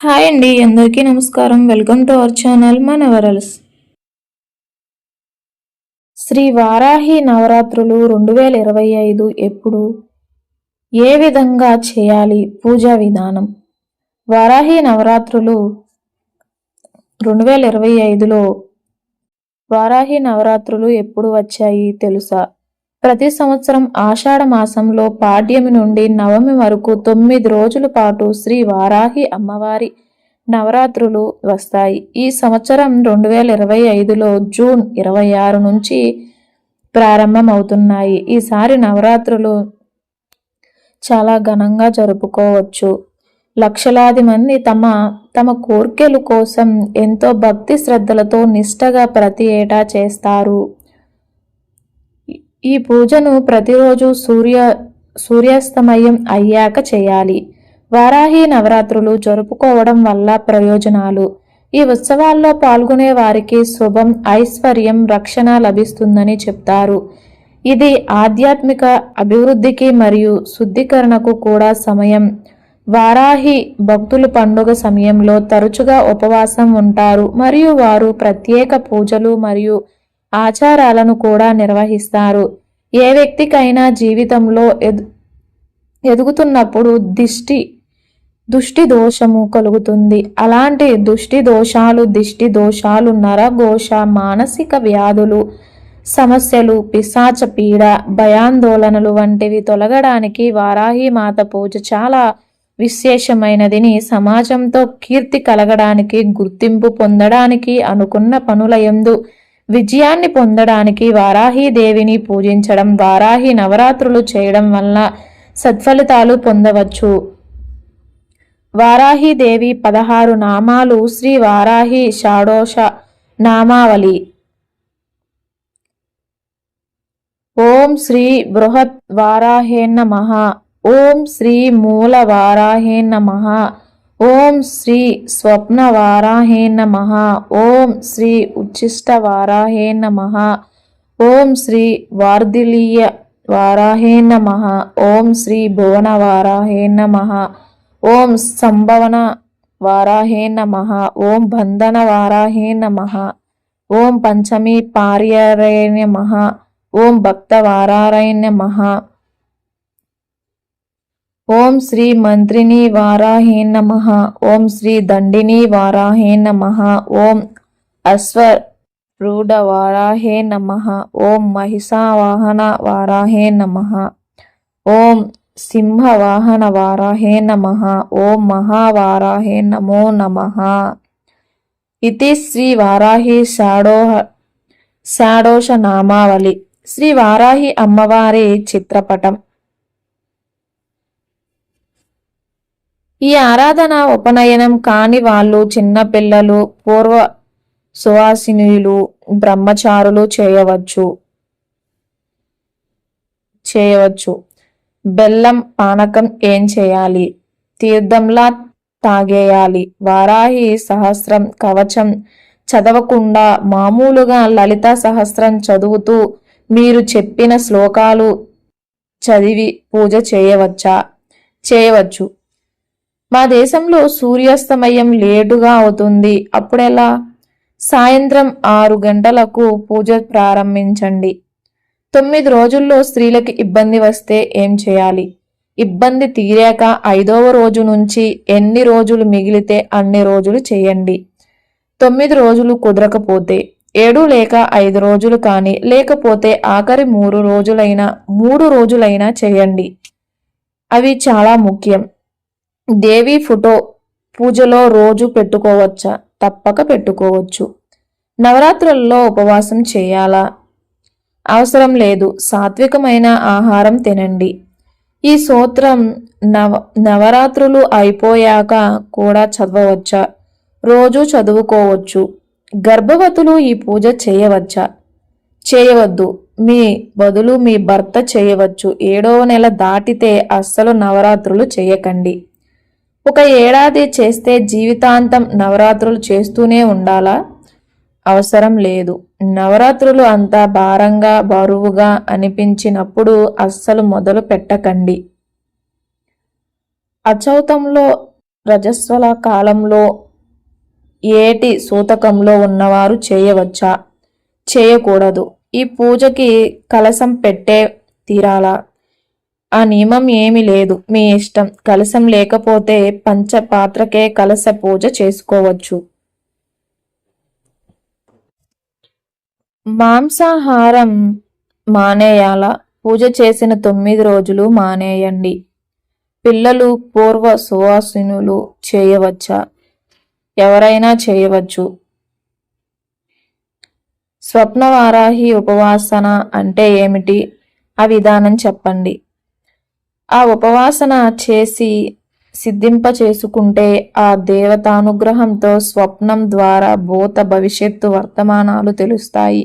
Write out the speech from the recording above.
Hi అండి అందరికీ నమస్కారం. వెల్కమ్ టు అవర్ ఛానల్ మనవరల్స్. శ్రీ వారాహి నవరాత్రులు రెండు వేల ఇరవై ఐదు ఎప్పుడు? ఏ విధంగా చేయాలి పూజా విధానం? వారాహి నవరాత్రులు రెండు వేల ఇరవై ఐదులో వారాహి నవరాత్రులు ఎప్పుడు వచ్చాయి తెలుసా? ప్రతి సంవత్సరం ఆషాఢ మాసంలో పాడ్యమి నుండి నవమి వరకు తొమ్మిది రోజుల పాటు శ్రీ వారాహి అమ్మవారి నవరాత్రులు వస్తాయి. ఈ సంవత్సరం రెండు వేల ఇరవై ఐదులో జూన్ ఇరవై ఆరు నుంచి ప్రారంభమవుతున్నాయి. ఈసారి నవరాత్రులు చాలా ఘనంగా జరుపుకోవచ్చు. లక్షలాది మంది తమ తమ కోర్కెలు కోసం ఎంతో భక్తి శ్రద్ధలతో నిష్టగా ప్రతి ఏటా చేస్తారు. ఈ పూజను ప్రతిరోజు సూర్య సూర్యాస్తమయం అయ్యాక చేయాలి. వారాహి నవరాత్రులు జరుపుకోవడం వల్ల ప్రయోజనాలు. ఈ ఉత్సవాల్లో పాల్గొనే వారికి శుభం ఐశ్వర్యం రక్షణ లభిస్తుందని చెప్తారు. ఇది ఆధ్యాత్మిక అభివృద్ధికి మరియు శుద్ధీకరణకు కూడా సమయం. వారాహి భక్తులు పండుగ సమయంలో తరచుగా ఉపవాసం ఉంటారు. మరియు వారు ప్రత్యేక పూజలు మరియు ఆచారాలను కూడా నిర్వహిస్తారు. ఏ వ్యక్తికైనా జీవితంలో ఎదు ఎదుగుతున్నప్పుడు దిష్టి దుష్టి దోషము కలుగుతుంది. అలాంటి దుష్టి దోషాలు దిష్టి దోషాలు నరఘోష మానసిక వ్యాధులు సమస్యలు పిశాచ పీడ భయాందోళనలు వంటివి తొలగడానికి వారాహి మాత పూజ చాలా విశేషమైనదిని సమాజంతో కీర్తి కలగడానికి గుర్తింపు పొందడానికి అనుకున్న పనుల ఎందు విజయాన్ని పొందడానికి వారాహీదేవిని పూజించడం వారాహి నవరాత్రులు చేయడం వల్ల సత్ఫలితాలు పొందవచ్చు. వారాహీదేవి పదహారు నామాలు శ్రీ వారాహి షాడోష నామావళి. ఓం శ్రీ బృహత్ వారాహేన్న మహా ఓం శ్రీ మూల వారాహేన్న మహా ఓం శ్రీ స్వప్న వారాహే నమ. ఓం శ్రీ ఉచ్చిష్ట వారాహే నమ. ఓం శ్రీ వార్దిలీయ వారాహే నమ. ఓం శ్రీ భువన వారాహే నమ. ఓం సంభవన వారాహే నమ. ఓం బంధన వారాహే నమ. ఓం పంచమీ పార్యరయ నమ. ఓం భక్త వారాయణ మహ ఓం శ్రీ మంత్రిని వారాహే నమ. ఓం శ్రీ దండిని వారాహే నమ. ఓం అశ్వరూఢ వారాహే నమ. ఓం మహిషావాహన వారాహే నమ. ఓం సింహవాహన వారాహే నమ. ఓం మహావారాహే నమో నమ. ఇది శ్రీ వారాహి షాడోహ షాడోష నామావళి శ్రీ వారాహి అమ్మవారి చిత్రపటం. ఈ ఆరాధన ఉపనయనం కాని వాళ్ళు చిన్నపిల్లలు పూర్వ సువాసినులు బ్రహ్మచారులు చేయవచ్చు. చేయవచ్చు. బెల్లం పానకం ఏం చేయాలి? తీర్థంలా తాగేయాలి. వారాహి సహస్రం కవచం చదవకుండా మామూలుగా లలిత సహస్రం చదువుతూ మీరు చెప్పిన శ్లోకాలు చదివి పూజ చేయవచ్చా? చేయవచ్చు. మా దేశంలో సూర్యాస్తమయం లేటుగా అవుతుంది. అప్పుడెలా? సాయంత్రం ఆరు గంటలకు పూజ ప్రారంభించండి. తొమ్మిది రోజుల్లో స్త్రీలకు ఇబ్బంది వస్తే ఏం చేయాలి? ఇబ్బంది తీరాక ఐదవ రోజు నుంచి ఎన్ని రోజులు మిగిలితే అన్ని రోజులు చేయండి. తొమ్మిది రోజులు కుదరకపోతే ఏడు లేక ఐదు రోజులు కానీ లేకపోతే ఆఖరి మూడు రోజులైనా మూడు రోజులైనా చేయండి. అవి చాలా ముఖ్యం. దేవి ఫోటో పూజలో రోజు పెట్టుకోవచ్చా? తప్పక పెట్టుకోవచ్చు. నవరాత్రుల్లో ఉపవాసం చేయాలా? అవసరం లేదు. సాత్వికమైన ఆహారం తినండి. ఈ సూత్రం నవ నవరాత్రులు అయిపోయాక కూడా చదవవచ్చా? రోజు చదువుకోవచ్చు. గర్భవతులు ఈ పూజ చేయవచ్చా? చేయవద్దు. మీ బదులు మీ భర్త చేయవచ్చు. ఏడవ నెల దాటితే అస్సలు నవరాత్రులు చేయకండి. ఒక ఏడాది చేస్తే జీవితాంతం నవరాత్రులు చేస్తూనే ఉండాలా? అవసరం లేదు. నవరాత్రులు అంత భారంగా బరువుగా అనిపించినప్పుడు అస్సలు మొదలు పెట్టకండి. అచౌతంలో రజస్వల కాలంలో ఏటి సూతకంలో ఉన్నవారు చేయవచ్చా? చేయకూడదు. ఈ పూజకి కలసం పెట్టే తీరాలా? ఆ నియమం ఏమి లేదు. మీ ఇష్టం. కలసం లేకపోతే పంచపాత్రకే కలస పూజ చేసుకోవచ్చు. మాంసాహారం మానేయాల. పూజ చేసిన తొమ్మిది రోజులు మానేయండి. పిల్లలు పూర్వ సువాసినులు చేయవచ్చా? ఎవరైనా చేయవచ్చు. స్వప్నవారాహి ఉపవాసన అంటే ఏమిటి? ఆ విధానం చెప్పండి. ఆ ఉపవాసన చేసి సిద్ధింప చేసుకుంటే ఆ దేవతానుగ్రహంతో స్వప్నం ద్వారా భూత భవిష్యత్తు వర్తమానాలు తెలుస్తాయి.